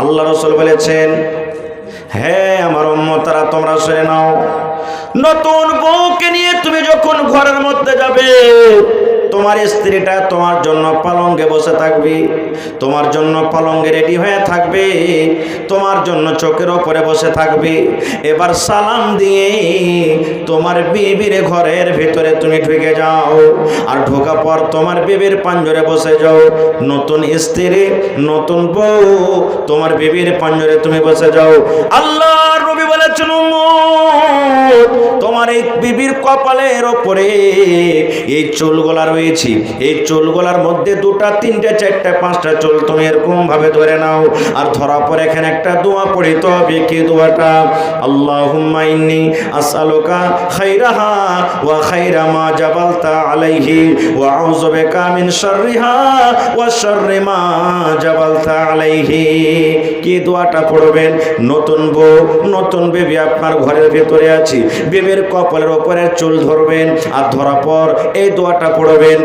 আল্লাহ রসুল বলেছেন, হে আমার তারা তোমরা শুনে নাও, নতুন বউকে নিয়ে তুমি যখন ঘরের মধ্যে যাবে তোমার স্ত্রীটা তোমার জন্য পালঙ্গে বসে থাকবে তোমার জন্য পালঙ্গে রেডি হয়ে থাকবে তোমার জন্য চোখের ওপরে বসে থাকবে। এবার সালাম দিয়ে তোমার বিবির ঘরের ভেতরে তুমি ঢুকে যাও আর ঢোকা পর তোমার বিবির পাঞ্জরে বসে যাও। নতুন স্ত্রী নতুন বউ তোমার বিবির পাঞ্জরে তুমি বসে যাও। আল্লাহ রবি বলেছেন উম্মত, তোমার এই বিবির কপালের ওপরে। এই চুলগুলা রয়েছে, এই চুলগুলার মধ্যে দুটা, তিনটা, চারটা, পাঁচটা চুল তুমি এরকম ভাবে ধরে নাও। আর ধরা পরে এখানে একটা দোয়া পড়িতে হবে কি দোয়াটা? আল্লাহুম্মা ইন্নি আসআলুকা খাইরাহা ওয়া খাইরা মা জাবালতা আলাইহি ওয়া আউযু বিকা মিন শাররিহা ওয়া শাররি মা জাবালতা আলাইহি। কি দোয়াটা পড়বেন? নতুন বউ, নতুন বেবি আপনার ঘরের ভেতরে আছি। বেবির কপালের ওপরে চুল ধরবেন আর ধরা পর এই দোয়াটা পড়বেন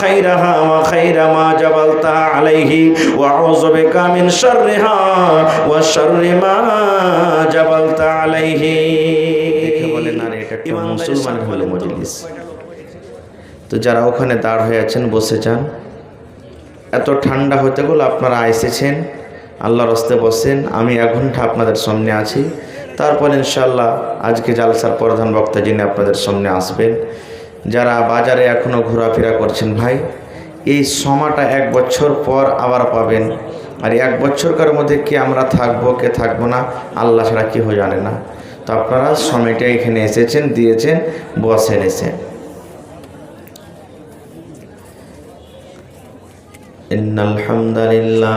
খাইরাহা ওয়া খাইরা মা জাবালতা আলাইহি ওয়া আউযু বিকা মিন শাররিহা ওয়া শাররি মা জাবালতা আলাইহি। দেখে বলেন আর এটা একটা মুসলমান হলে মজলিস। তো যারা ওখানে দাঁড় হয়ে আছেন বসে যান। এত ঠান্ডা হতে গেলে আপনারা এসেছেন আল্লাহর হস্তে বসেন, আমি এক ঘণ্টা আপনাদের সামনে আছি। তারপর ইনশাল্লাহ আজকে জালসার প্রধান বক্তা যিনি আপনাদের সামনে আসবেন, যারা বাজারে এখনও ঘোরাফেরা করছেন ভাই, এই সময়টা এক বছর পর আবার পাবেন। আর এক বছরকার মধ্যে কে আমরা থাকব, কে থাকব না, আল্লাহ ছাড়া কেউ জানে না। তো আপনারা সময়টা এখানে এসেছেন, দিয়েছেন, বসেন এসে। ইন্নাল হামদুলিল্লাহ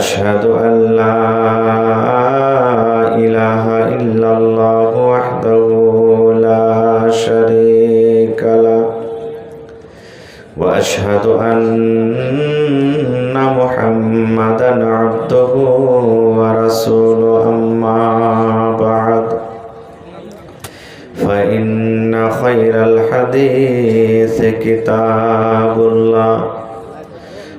واشهد ان لا اله الا الله وحده لا شريك له واشهد ان محمدا عبده ورسوله اما بعد فإن خير الحديث كتاب الله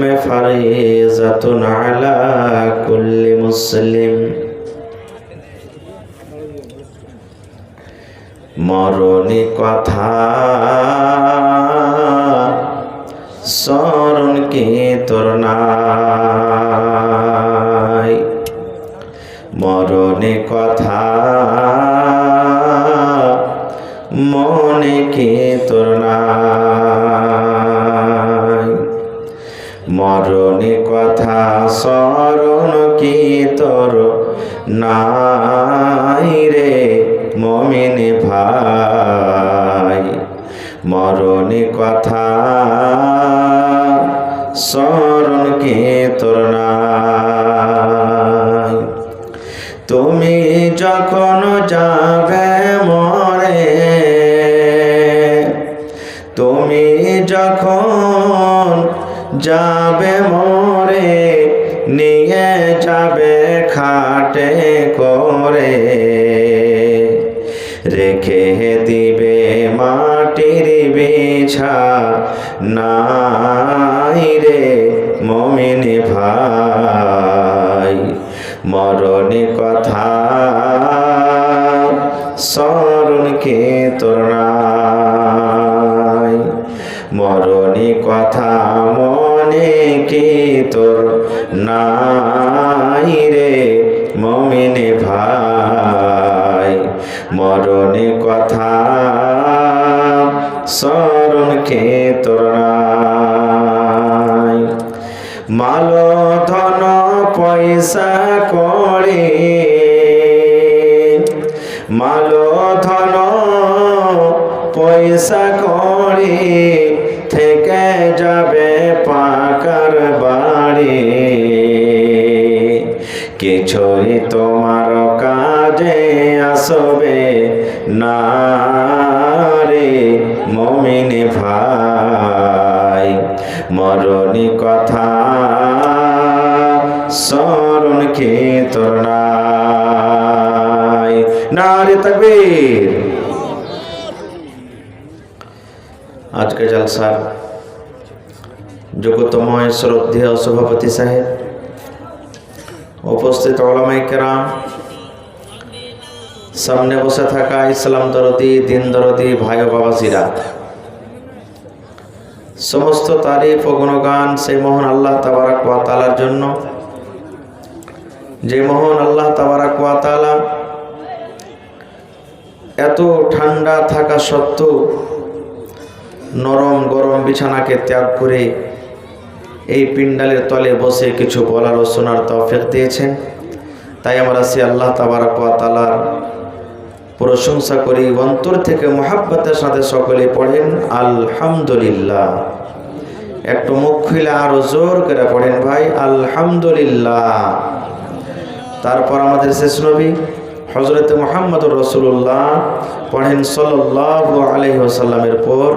العلم فريضة على كل مسلم মরণী কথা স্মরণ কি তোর নাই মরণী কথা মনে কি তোর নাই মরণী কথা স্মরণ কি তোর? নাই রে মমিন ভাই। মরণে কথা স্মরণ কে তোর? নাই। তুমি যখন যাবে যাবে মরে, নিয়ে যাবে খাটে করে। রেখে দিবে মাটির বিছা, নাই রে মমিন ভাই। মরণে কথা স্মরণ কে নাই রে মমিনে ভাই। মরণে কথা স্মরণ কে তোর মাল ধন পয়সা করে মাল ধন পয়সা করে কিছুই তোমার কাজে আসবে না রে মমিন ভাই। মরণি কথা স্মরণ কে তোর নাই? না রে তকবীর। আজকে জলসার যোগ্যতময় শ্রদ্ধেয় সভাপতি সাহেব উপস্থিত ওলামাই কেরাম, সামনে বসে থাকা ইসলাম দরদি, দিন দরদি, ভাই ও বাবাসিরা সমস্ত তারিফ ও গুণগান সেই মোহন আল্লাহ তাবারাক জন্য। যে মোহন আল্লাহ তাবারাক এত ঠান্ডা থাকা সত্ত্বেও নরম গরম বিছানাকে ত্যাগ করে এই পিণ্ডালের তলে বসে কিছু বলার ও শোনার তৌফিক দিয়েছেন। তাই আমরা সে আল্লাহ তাবারাক তালার প্রশংসা করি, অন্তর থেকে মহাব্বতের সাথে সকলে পড়েন, আলহামদুলিল্লাহ। একটু মুখ খুলে আরও জোর করে পড়েন ভাই, আলহামদুলিল্লাহ। তারপর আমাদের শেষ নবী। হজরত মোহাম্মদ রসুল্লাহ পড়েন সাল্লাহ আলহিহাসাল্লামের পর,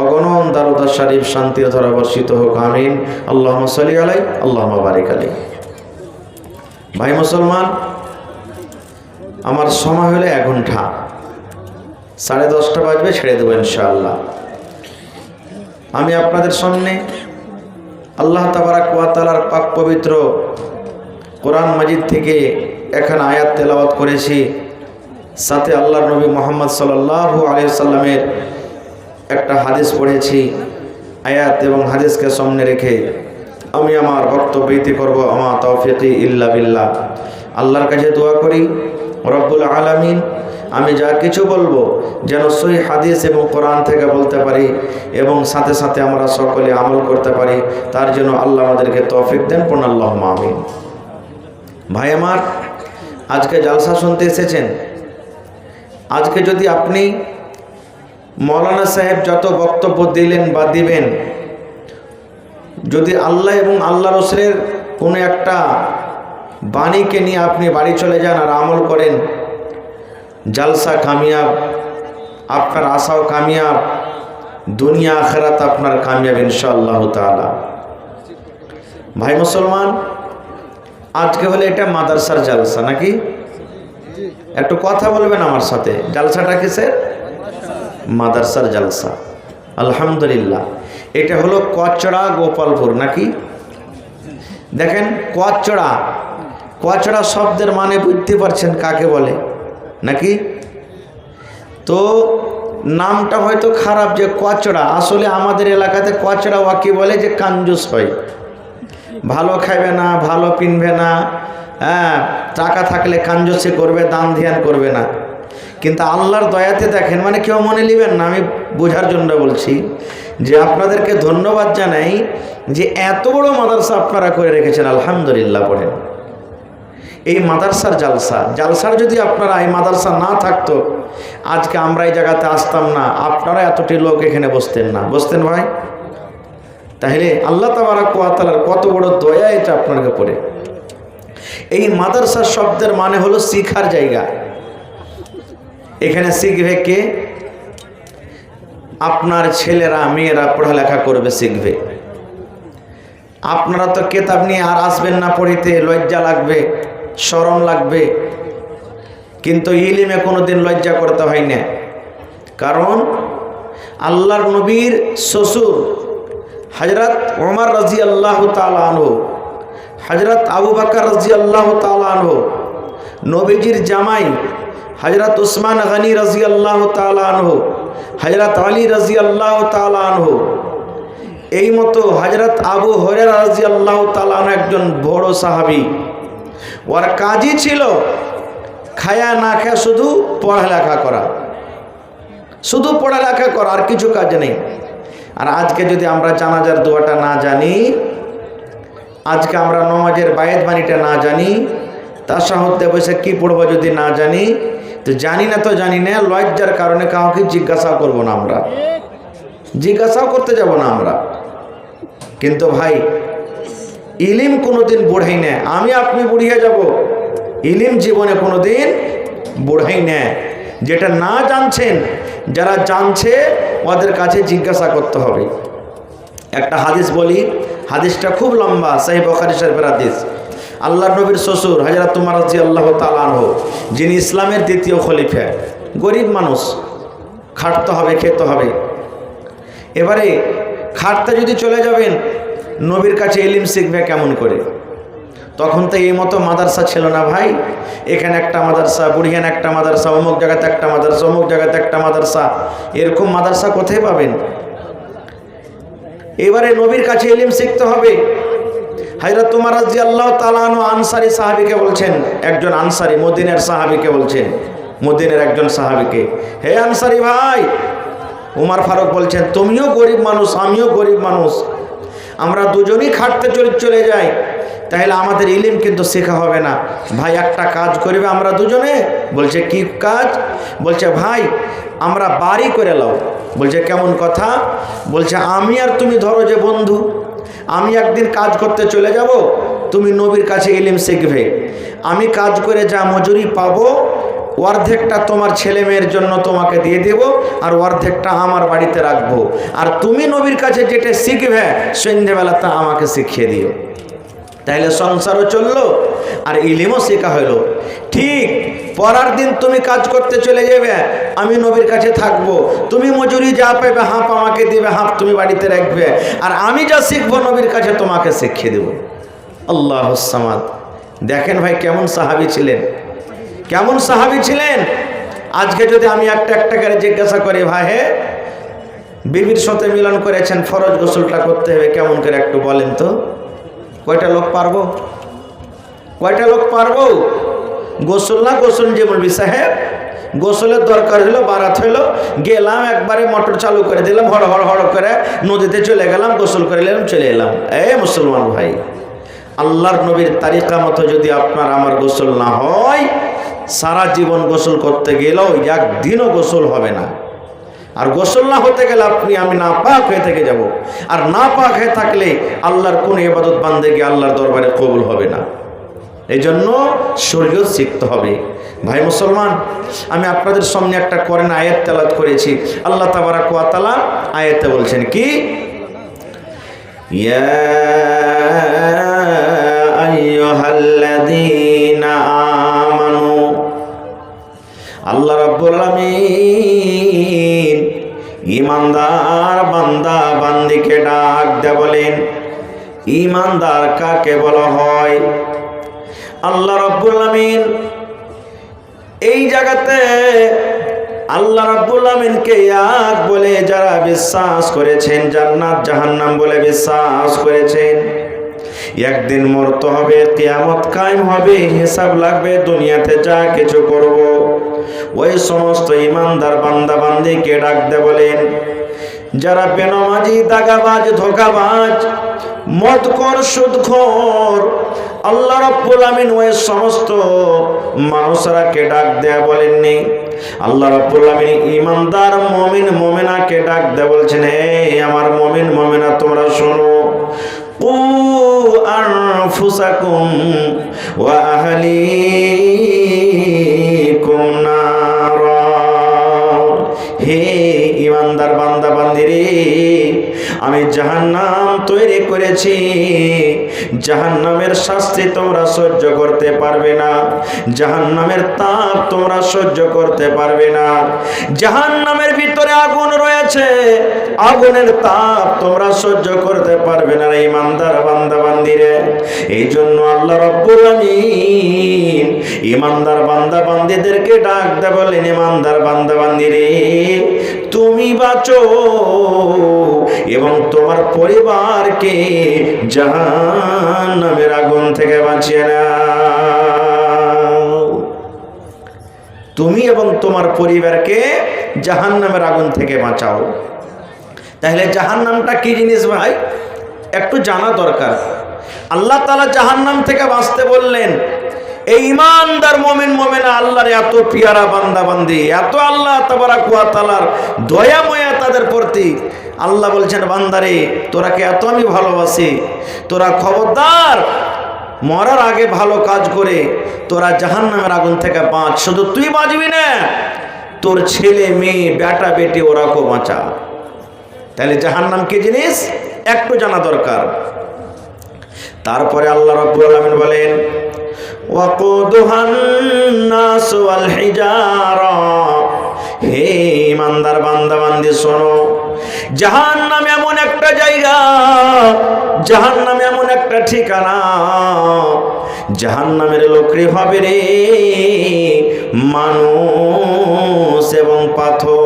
অগণন দারুদা শরীফ শান্তি ধরা বর্ষিত হোক, আমিন। আল্লাহ সালি আলাই আল্লাহ বারিক আলী ভাই মুসলমান, আমার সময় হলে এক ঘণ্টা। সাড়ে দশটা বাজবে, ছেড়ে দেবো ইনশাআল্লাহ। আমি আপনাদের সামনে আল্লাহ তাবারাক ওয়াতালার পাক পবিত্র কোরআন মাজিদ থেকে এখানে আয়াত তেলাওয়াত করেছি। সাথে আল্লাহর নবী মোহাম্মদ সাল্লাহ আলিয়াল্লামের একটা হাদিস পড়েছি, আয়াত এবং হাদিসকে সামনে রেখে। আমি আমার বক্তব্য ইতি করব আমার তৌফিকি ইল্লা বিল্লাহ। আল্লাহর কাছে দোয়া করি, রব্বুল আলামিন, আমি যা কিছু বলব যেন সই হাদিস এবং কোরআন থেকে বলতে পারি এবং সাথে সাথে আমরা সকলে আমল করতে পারি, তার জন্য আল্লাহ আমাদেরকে তৌফিক দেন পূর্ণাল্লাহ আমিন। ভাই আমার আজকে জালসা শুনতে এসেছেন? আজকে যদি আপনি মৌলানা সাহেব যত বক্তব্য দিলেন বা দিবেন, যদি আল্লাহ এবং আল্লাহ রসুলের কোনো একটা বাণীকে নিয়ে আপনি বাড়ি চলে যান আর আমল করেন, জালসা কামিয়াব, আপনার আশাও কামিয়াব দুনিয়া আখেরাত আপনার কামিয়াব ইনশাআল্লাহ তালা ভাই মুসলমান আজকে হলে এটা মাদ্রাসার জালসা নাকি? একটু কথা বলবেন আমার সাথে। জালসাটা কিসের? মাদ্রাসার জালসা। আলহামদুলিল্লাহ। এটা হলো কচড়া গোপালপুর নাকি? দেখেন, কচড়া। কচড়া শব্দের মানে বুঝতে পারছেন কাকে বলে, নাকি? তো নামটা হয়তো খারাপ যে কচড়া। আসলে আমাদের এলাকাতে কচড়া ওয়াকি বলে যে কাঞ্জুস হয়। ভালো খাইবে না, ভালো পিনবে না হ্যাঁ টাকা থাকলে কাঞ্জসে করবে, দান ধ্যান করবে না। কিন্তু আল্লাহর দয়াতে দেখেন মানে কেউ মনে নেবেন না, আমি বোঝার জন্য বলছি যে আপনাদেরকে ধন্যবাদ জানাই যে এত বড় মাদ্রাসা আপনারা করে রেখেছেন, আলহামদুলিল্লাহ পড়েন। এই মাদারসার জালসা, জালসার যদি আপনারা এই মাদারসা না থাকতো, আজকে আমরা এই জায়গাতে আসতাম না, আপনারা এতটি লোক এখানে বসতেন না। বসতেন ভাই? তাহলে আল্লাহ তাবারা কোয়াতালার কত বড় দয়া এটা আপনার উপরে। এই মাদারসা শব্দের মানে হলো শিখার জায়গা। এখানে শিখবে কে? আপনার ছেলেরা, মেয়েরা পড়ালেখা করবে, শিখবে। আপনারা তো কেতাব নিয়ে আর আসবেন না পড়িতে, লজ্জা লাগবে, শরম লাগবে। কিন্তু ইলিমে কোনোদিন লজ্জা করতে হয় না। কারণ আল্লাহর নবীর শ্বশুর হজরত ওমর রাজি আল্লাহ তালানহ হজরত আবু বাকর রাজি আল্লাহ তালানহ নবীজির জামাই হজরত উসমান গনি রাজি আল্লাহ তালানহ হজরত আলী রাজি আল্লাহ তালানহ এই মতো হজরত আবু হরের রাজি আল্লাহ তালান একজন বড় সাহাবি। ওর কাজই ছিল খায়া না খায়া শুধু পড়ালেখা করা। শুধু পড়ালেখা করা, আর কিছু কাজ নেই। আর আজকে যদি আমরা জানাজার দোয়াটা না জানি, আজকে আমরা নমাজের বায়েত বাণীটা না জানি তার সাহতে বসে কী পড়ব যদি না জানি, তো জানি না তো জানি না, লজ্জার কারণে কাউকে জিজ্ঞাসাও করব না আমরা। জিজ্ঞাসাও করতে যাব না আমরা। কিন্তু ভাই, ইলিম কোনোদিন বুড়াই না আমি আপনি বুড়িয়ে যাব। ইলিম জীবনে কোনোদিন বুড়াই না যেটা না জানছেন যারা জানছে, ওদের কাছে জিজ্ঞাসা করতে হবে। একটা হাদিস বলি, হাদিসটা খুব লম্বা, সাহি বখারি সাহেবের হাদিস। আল্লাহ নবীর শ্বশুর হাজরা তোমার রাজি আল্লাহ তালানহ যিনি ইসলামের দ্বিতীয় খলিফা, গরিব মানুষ, খাটতে হবে, খেতে হবে। এবারে খাটতে যদি চলে যাবেন, নবীর কাছে এলিম শিখবে কেমন করে? তখন তো এই মতো মাদ্রাসা ছিল না ভাই। এখানে একটা মাদ্রাসা, বুড়িয়ান একটা মাদ্রাসা, অমুক জায়গাতে একটা মাদ্রাসা, অমুক জায়গাতে একটা মাদ্রাসা। এরকম মাদ্রাসা কোথায় পাবেন? এবারে নবীর কাছে এলিম শিখতে হবে। হাজরত তোমার রাজি আল্লাহ তালানো আনসারি সাহাবিকে বলছেন, একজন আনসারি মদিনের সাহাবিকে বলছেন, মদিনের একজন সাহাবিকে, হে আনসারি ভাই! উমার ফারুক বলছেন, তুমিও গরিব মানুষ, আমিও গরিব মানুষ। আমরা দুজনই খাটতে চলে চলে যাই। তাহলে আমাদের ইলিম কিন্তু শেখা হবে না। ভাই, একটা কাজ করবে আমরা দুজনে? বলছে, কি কাজ? বলছে, ভাই, আমরা বাড়ি করে লাও। বলছে, কেমন কথা? বলছে, আমি আর তুমি ধরো যে বন্ধু, আমি একদিন কাজ করতে চলে যাব, তুমি নবীর কাছে ইলিম শিখবে। আমি কাজ করে যা মজুরি পাবো, অর্ধেকটা তোমার ছেলে মেয়ের জন্য তোমাকে দিয়ে দেব আর অর্ধেকটা আমার বাড়িতে রাখব। আর তুমি নবীর কাছে যেটা শিখবে সন্ধ্যেবেলা তা আমাকে শিখিয়ে দিও। তাহলে সংসারও চলল, আর ইলিমও শেখা হলো ঠিক পরার দিন তুমি কাজ করতে চলে যাবে আমি নবীর কাছে থাকব। তুমি মজুরি যা পাবে হাঁপ আমাকে দিবে, হাঁপ তুমি বাড়িতে রাখবে। আর আমি যা শিখব, নবীর কাছে তোমাকে শিখিয়ে দেবো। আল্লাহ সামাদ। দেখেন ভাই, কেমন সাহাবি ছিলেন। কেমন সাহাবি ছিলেন? আজকে যদি আমি একটা একটা করে জিজ্ঞাসা করি, ভাই, হে, বিবির সাথে মিলন করেছেন, ফরজ গোসলটা করতে হবে, কেমন করে একটু বলেন তো? কয়টা লোক পারব? কয়টা লোক পারব? গোসল না গোসল যে বলবি সাহেব? গোসলের দরকার হলো বারাত হলো গেলাম একবারে, মোটর চালু করে দিলাম, হড় হড় হড় করে নদীতে চলে গেলাম, গোসল করে নিলাম, চলে এলাম। এ মুসলমান ভাই, আল্লাহর নবীর তারিকা মতো যদি আপনার আমার গোসল না হয়, সারা জীবন গোসল করতে গেলেও একদিনও গোসল হবে না। আর গোসল না হতে গেলে আপনি, আমি না পাক হয়ে থেকে যাব। আর না পাক হয়ে থাকলে আল্লাহর কোন এবাদত বান্ধে গিয়ে আল্লাহর দরবারে কবুল হবে না। এই জন্য শরীর শিখতে হবে। ভাই মুসলমান, আমি আপনাদের সামনে একটা করেন আয়াত তেলাত করেছি। আল্লাহ তাবারা কোয়াতালা আয়াতে বলছেন কি? আল্লাহ রাব্বুল আলামিন ইমানদার বান্দা বান্দিকে ডাক দে বলেন, ইমানদার কাকে বলা হয়? আল্লাহ রাব্বুল আলামিন এই জায়গাতে আল্লাহ রাব্বুল আমিনকে এক বলে যারা বিশ্বাস করেছেন, জান্নাত জাহান্নাম বলে বিশ্বাস করেছেন। একদিন মরতে হবে, কিয়ামত কায়েম হবে, হিসাব লাগবে, দুনিয়াতে যা কিছু করব ওই সমস্ত ইমানদার বান্দা বান্দিকে ডাকতে বলেন, যারা বেনমাজি, দাগাবাজ, ধোকাবাজ মদকর সুদখর, আল্লাহ রব্বুল আমিন ওই সমস্ত মানুষরাকে ডাক দেয়া বলেননি। আল্লাহ রব্বুল আমিন ইমানদার, মমিন, মমিনাকে ডাক দেয়া বলছেন হে আমার মমিন, মমিনা, তোমরা শোনো। ও আনফুসাকুম ওয়া আহলি আমি জাহান্নাম তৈরি করেছি। জাহান্নামের শাস্তি তোমরা সহ্য করতে পারবে না। জাহান্নামের তাপ তোমরা সহ্য করতে পারবে না। জাহান্নামের ভিতরে আগুন রয়েছে। আগুনের তাপ তোমরা সহ্য করতে পারবে না ইমানদার বান্দা বান্দিরে। এই জন্য আল্লাহ রব্বুল আমিন ইমানদার বান্দা বান্দিদেরকে ডাক দে বলেন, ইমানদার বান্দা বান্দিরে। তুমি বাঁচো এবং তোমার পরিবারকে জাহান্নামের আগুন থেকে বাঁচিয়ে নাও। তুমি এবং তোমার পরিবারকে জাহান্নামের আগুন থেকে বাঁচাও। তাহলে জাহান্নামটা কি জিনিস ভাই? একটু জানা দরকার। আল্লাহ তালা জাহান্নাম থেকে বাঁচতে বললেন এই ইমানদার মোমেন এত পিয়ারা এত আল্লাহ তাদের প্রতি। আল্লাহ বান্দারে তোরাকে এত আমি ভালোবাসি? তোরা খবরদার, মরার আগে ভালো কাজ করে, তোরা জাহান্নামের আগুন থেকে বাঁচ। শুধু তুই বাঁচবি না, তোর ছেলে, মেয়ে, বেটা, বেটি ওরাকেও বাঁচা। তাহলে জাহান্নাম কি জিনিস? একটু জানা দরকার। তারপরে আল্লাহ রাব্বুল আলামিন বলেন হে ইমানদার বান্দা, বান্দি, শোনো। জাহান্নাম এমন একটা জায়গা, জাহান্নাম এমন একটা ঠিকানা। জাহান্নামের লোকরি হবে রে, মানুষ এবং পাথর।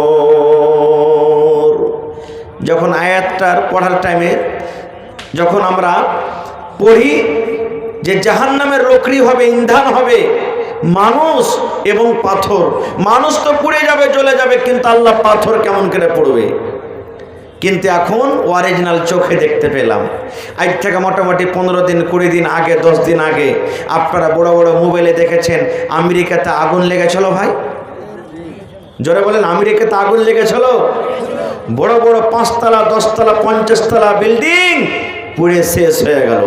যখন আয়াতটার পড়ার টাইমে যখন আমরা পড়ি যে জাহান্নামের লোকরি হবে, ইন্ধান হবে, মানুষ এবং পাথর। মানুষ তো পুড়ে যাবে চলে যাবে, কিন্তু আল্লাহ পাথর কেমন করে পড়বে? কিন্তু এখন অরিজিনাল চোখে দেখতে পেলাম। আজ থেকে মোটামুটি পনেরো দিন, কুড়ি দিন আগে, দশ দিন আগে আপনারা বড় বড় মোবাইলে দেখেছেন, আমেরিকাতে আগুন লেগেছিল ভাই? জোরে বলেন, আমেরিকাতে আগুন লেগেছিল? বড় বড় পাঁচতলা, দশতলা, পঞ্চাশতলা বিল্ডিং পুড়ে শেষ হয়ে গেল।